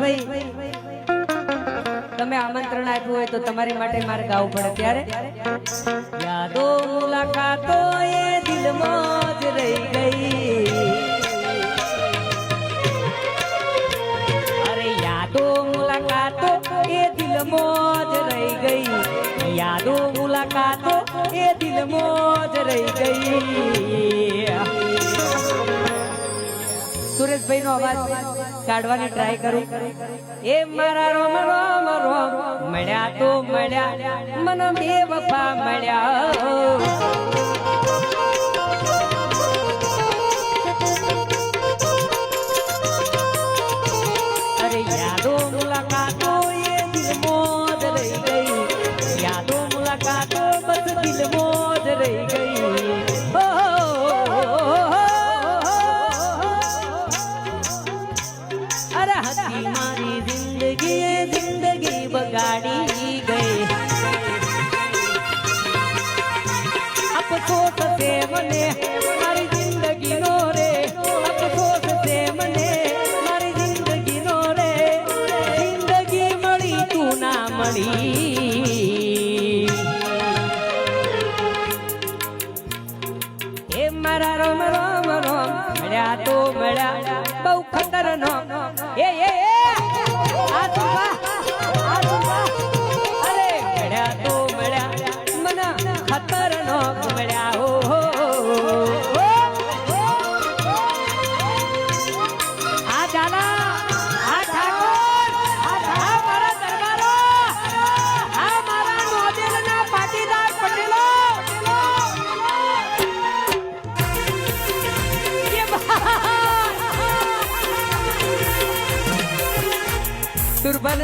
સુરેશભાઈ તમે આમંત્રણ આપ્યું હોય તો તમારી માટે મારે ગાવું પડે. ત્યારે યાદો મુલાકાતો એ દિલમાં જ રહી ગઈ. અરે યાદો મુલાકાતો એ દિલમાં જ રહી ગઈ. યાદો મુલાકાતો એ દિલમાં જ રહી ગઈ. સુરેશભાઈ નો અવાજ કાઢવાની ટ્રાય કરું. એ મારા રોમ રોમ રોમ. મળ્યા તો મળ્યા. મને બે વફા મળ્યા. મળી એ મારા રોમ રોમ રોમ, મળ્યા તો મળ્યા, બહુ ખતરનો. એ એ આ તો વાહ આ તો વાહ અરે, મળ્યા તો મળ્યા, મને ખતરનાક મળ્યા. દુર્બલ